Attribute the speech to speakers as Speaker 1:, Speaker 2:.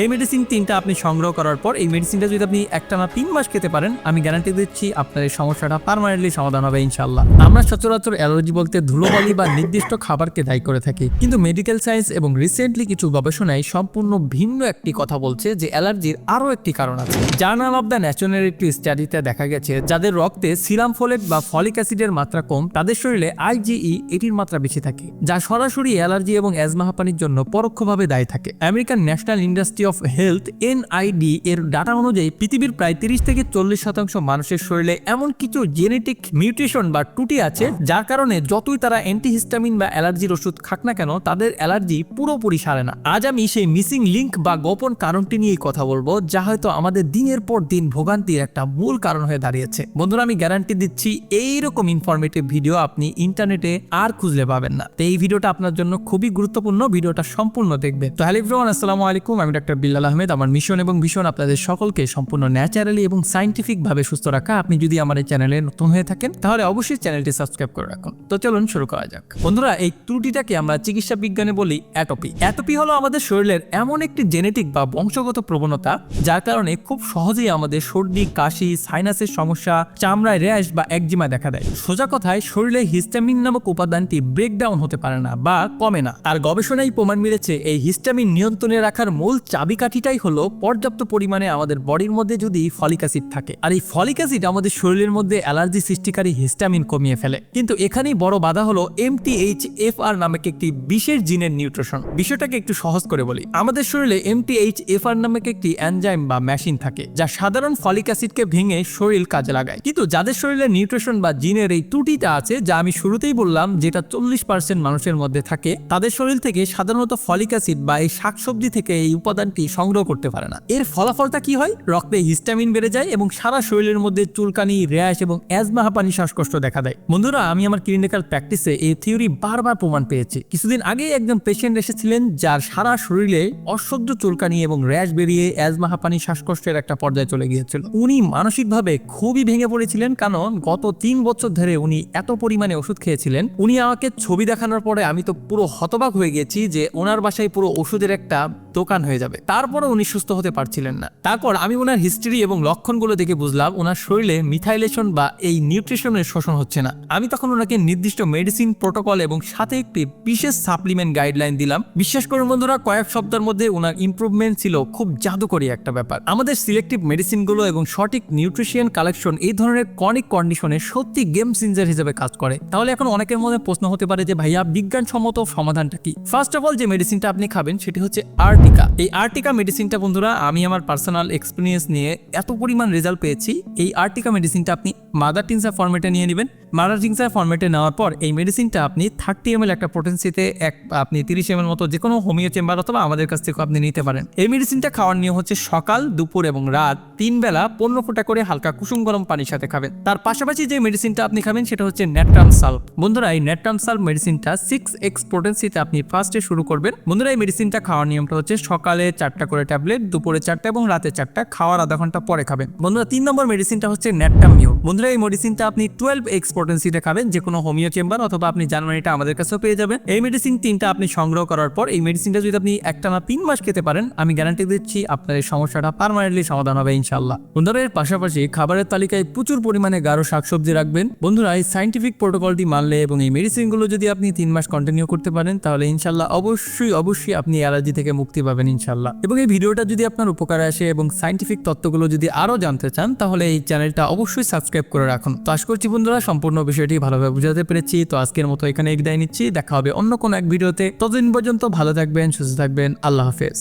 Speaker 1: এই মেডিসিন তিনটা আপনি সংগ্রহ করার পর, এই মেডিসিনটা যদি আপনি একটানা তিন মাস খেতে পারেন, আমি গ্যারান্টি দিচ্ছি আপনার এই সমস্যাটা পারমানেন্টলি সমাধান হবে ইনশাল্লাহ আমরা সচরাচর অ্যালার্জি বলতে ধুলোবালি বা নির্দিষ্ট খাবারকে দায়ী করে থাকি। কিন্তু মেডিকেল সায়েন্স এবং রিসেন্টলি কিছু গবেষণায় সম্পূর্ণ ভিন্ন একটি কথা বলছে যে অ্যালার্জির আরও একটি কারণ আছে। জার্নাল অব দ্য ন্যাশনাল একটি স্টাডিতে দেখা গেছে, যাদের রক্তে সিরাম ফোলেট বা ফলিক অ্যাসিডের মাত্রা কম, তাদের শরীরে আইজিই এটির মাত্রা বেশি থাকে, যা সরাসরি অ্যালার্জি এবং অ্যাজমা হাঁপানির জন্য পরোক্ষভাবে দায়ী থাকে। American National Industry of Health NID এর ডাটা অনুযায়ী পৃথিবীর প্রায় তিরিশ থেকে চল্লিশ শতাংশ মানুষের শরীরে এমন কিছু জেনেটিক মিউটেশন বা ত্রুটি আছে, যার কারণে যতই তারা অ্যান্টিহিস্টামিন বা অ্যালার্জির ওষুধ খাক না কেন, তাদের অ্যালার্জি পুরোপুরি সারে না। আজ আমি সেই মিসিং লিঙ্ক বা গোপন কারণটি নিয়েই কথা বলব, যা হয়তো আমাদের দিনের পর দিন ভোগান্তির একটা মূল কারণ হয়ে দাঁড়িয়েছে। বন্ধুরা, আমি গ্যারান্টি দিচ্ছি, এইরকম ইনফরমেটিভ ভিডিও আপনি ইন্টারনেটে আর খুঁজলে পাবেন না। তো এই ভিডিওটা আপনার জন্য খুবই গুরুত্বপূর্ণ, ভিডিওটা সম্পূর্ণ দেখবেন। তো হ্যালো আসসালামু আলাইকুম, আমি ডক্টর বিল্লাল আহমেদ, আমার মিশন এবং ভিশন আপনাদের সকলকে সম্পূর্ণ ন্যাচারালি এবং সাইন্টিফিক ভাবে সুস্থ রাখা। আপনি যদি আমার এই চ্যানেলে নতুন হয়ে থাকেন, তাহলে অবশ্যই চ্যানেলটি সাবস্ক্রাইব করে রাখুন। তো চলুন শুরু করা যাক। বন্ধুরা, এই ত্রুটিটাকে আমরা চিকিৎসা বিজ্ঞানে বলি অ্যাটোপি অ্যাটোপি হলো আমাদের শরীরের এমন একটি জেনেটিক বা বংশগত প্রবণতা, যার কারণে খুব সহজেই আমাদের সর্দি, কাশি সাইনাসের সমস্যা, চামড়ায় র্যাশ বা একজিমা দেখা দেয়। সোজা কথায়, শরীরে হিস্টামিন নামক উপাদানটি ব্রেকডাউন হতে পারে না বা কমে না। আর গবেষণায় প্রমাণ মিলেছে, এই হিস্টামিন নিয়ন্ত্রণে রাখার মূল চাবিকাঠিটাই হলো পর্যাপ্ত পরিমাণে আমাদের বডির মধ্যে যদি ফলিক অ্যাসিড থাকে। আর এই ফলিক অ্যাসিড আমাদের শরীরের মধ্যে অ্যালার্জি সৃষ্টিকারী হিস্টামিন কমিয়ে ফেলে। কিন্তু এখানেই বড় বাধা হলো এমটিএইচ এফ আর নামক একটি বিশেষ জিনের নিউট্রিশন। বিষয়টাকে একটু সহজ করে বলি। আমাদের শরীরে এমটিএইচ এফ আর নামক একটি অ্যানজাইম বা মেশিন থাকে, যা সাধারণ ফলিক অ্যাসিডকে ভেঙে শরীর কাজে লাগায়। কিন্তু যাদের শরীরে নিউট্রিশন বা জিনের এই ত্রুটিটা আছে, যা আমি শুরুতেই বললাম, যেটা চল্লিশ পার্সেন্ট মানুষের মধ্যে থাকে, তাদের শরীর থেকে সাধারণত ফলিক অ্যাসিড বা এই শাকসবজি থেকে এই উপাদানটি সংগ্রহ করতে পারে না। এর ফলাফলটা কি হয়? রক্তে হিস্টামিন বেড়ে যায় এবং সারা শরীরের মধ্যে চুলকানি, র্যাশ এবং অ্যাজমা হাঁপানি শ্বাসকষ্ট দেখা দেয়। বন্ধুরা, আমি আমার ক্লিনিক্যাল প্র্যাকটিসে এই থিওরি বারবার প্রমাণ পেয়েছি। কিছুদিন আগে একজন পেশেন্ট এসেছিলেন যার সারা শরীরে অসহ্য চুলকানি এবং র্যাশ বেরিয়ে অ্যাজমা হাঁপানি শ্বাসকষ্টের একটা পর্যায়ে চলে গিয়েছিল। উনি মানসিকভাবে খুবই ভেঙে পড়েছিলেন, কারণ গত তিন বছর ধরে উনি এত পরিমাণে ওষুধ খেয়েছিলেন। উনি আমাকে ছবি দেখানোর পরে আমি তো পুরো হতবাক হয়ে গেছি যে ওনার বাসায় পুরো ওষুধের একটা দোকান হয়ে যাবে। তারপরে উনি সুস্থ হতে পারছিলেন না। তারপর আমি ওনার হিস্ট্রি এবং লক্ষণগুলো দেখে বুঝলাম ওনার শরীরে মিথাইলেশন বা এই নিউট্রিশনের শোষণ হচ্ছে না। আমি তখন ওনাকে নির্দিষ্ট মেডিসিন প্রোটোকল এবং সাথে একটি বিশেষ সাপ্লিমেন্ট গাইডলাইন দিলাম। বিশ্বাস করুন বন্ধুরা, কয়েক সপ্তাহের মধ্যে ওনার ইমপ্রুভমেন্ট ছিল খুব জাদুকরী একটা ব্যাপার। আমাদের সিলেক্টিভ মেডিসিনগুলো এবং সঠিক নিউট্রিশিয়ান কালেকশন এই ধরনের কনিক কন্ডিশনে সত্যি গেম সিঞ্জার হিসেবে কাজ করে। তাহলে এখন অনেকের মধ্যে প্রশ্ন হতে পারে যে ভাইয়া, বিজ্ঞানসম্মত সমাধানটা কি? ফার্স্ট অফ অল যে মেডিসিনটা আপনি খাবেন, সেটি হচ্ছে আর্টিকা। এই আর্টিকা মেডিসিনটা বন্ধুরা, আমি আমার পার্সোনাল এক্সপিরিয়েন্স নিয়ে এত পরিমাণ রেজাল্ট পেয়েছি। এই আর্টিকা মেডিসিনটা আপনি মাদার টিনসা ফর্মেটে নিয়ে নেবেন। মাদার টিনসা ফর্মেটে নেওয়ার পর এই মেডিসিনটা আপনি থার্টি এম একটা পোটেন্সিতে এক, আপনি তিরিশ এম মতো যে কোনো হোমিও চেম্বার অথবা আমাদের কাছ থেকে আপনি নিতে পারেন। এই মেডিসিনটা খাওয়ার নিয়ম হচ্ছে সকাল, দুপুর এবং রাত তিন বেলা পনেরো ফোঁটা করে হালকা কুসুম গরম পানির সাথে খাবেন। তার পাশাপাশি যে মেডিসিনটা আপনি খাবেন সেটা হচ্ছে নেট্রাম সাল্প বন্ধুরা, এই নেট্রাম সাল্প মেডিসিনটা সিক্স এক্স পোটেন্সিতে আপনি ফার্স্টে শুরু করবেন। বন্ধুরা, এই মেডিসিনটা খাওয়ার নিয়মটা হচ্ছে সকালে চারটা করে ট্যাবলেট, দুপুরে চারটা এবং রাতে চারটা। খাওয়ার আধা ঘণ্টা পরে খাবেন। বন্ধুরা, তিন নম্বর মেডিসিনটা হচ্ছে নেট্টামিও বন্ধুরা, এই মেডিসিনটা আপনি টুয়েলভ এক্স খাবেন, যে কোনো হোমিও চেম্বার অথবা আপনি জানুয়ারিটা আমাদের কাছেও পেয়ে যাবেন। এই মেডিসিন তিনটা আপনি সংগ্রহ করার পর, এই মেডিসিনটা যদি আপনি একটা না তিন মাস খেতে পারেন, আমি গ্যারান্টি দিচ্ছি আপনার এই সমস্যাটা পারমানেন্টলি সমাধান হবে ইনশাল্লাহ বন্ধুরা, এর পাশাপাশি খাবারের তালিকায় প্রচুর পরিমাণে গাঢ় শাকসবজি রাখবেন। বন্ধুরা, এই সাইন্টিফিক প্রোটোকলটি মানলে এবং এই মেডিসিনগুলো যদি আপনি তিন মাস কন্টিনিউ করতে পারেন, তাহলে ইনশাল্লাহ অবশ্যই অবশ্যই আপনি অ্যালার্জি থেকে মুক্তি পাবেন ইনশাল্লাহ এবং এই ভিডিওটা যদি আপনার উপকারে আসে এবং সাইন্টিফিক তত্ত্বগুলো যদি আরও জানতে চান, তাহলে এই চ্যানেলটা অবশ্যই সাবস্ক্রাইব করে রাখুন। তো আশা করছি বন্ধুরা, সম্পূর্ণ বিষয়টি ভালোভাবে বুঝাতে পেরেছি। তো আজকের মতো এখানে বিদায় নিচ্ছি। দেখা হবে অন্য কোনো এক ভিডিওতে। ততদিন পর্যন্ত ভালো থাকবেন, সুস্থ থাকবেন। আল্লাহ হাফেজ।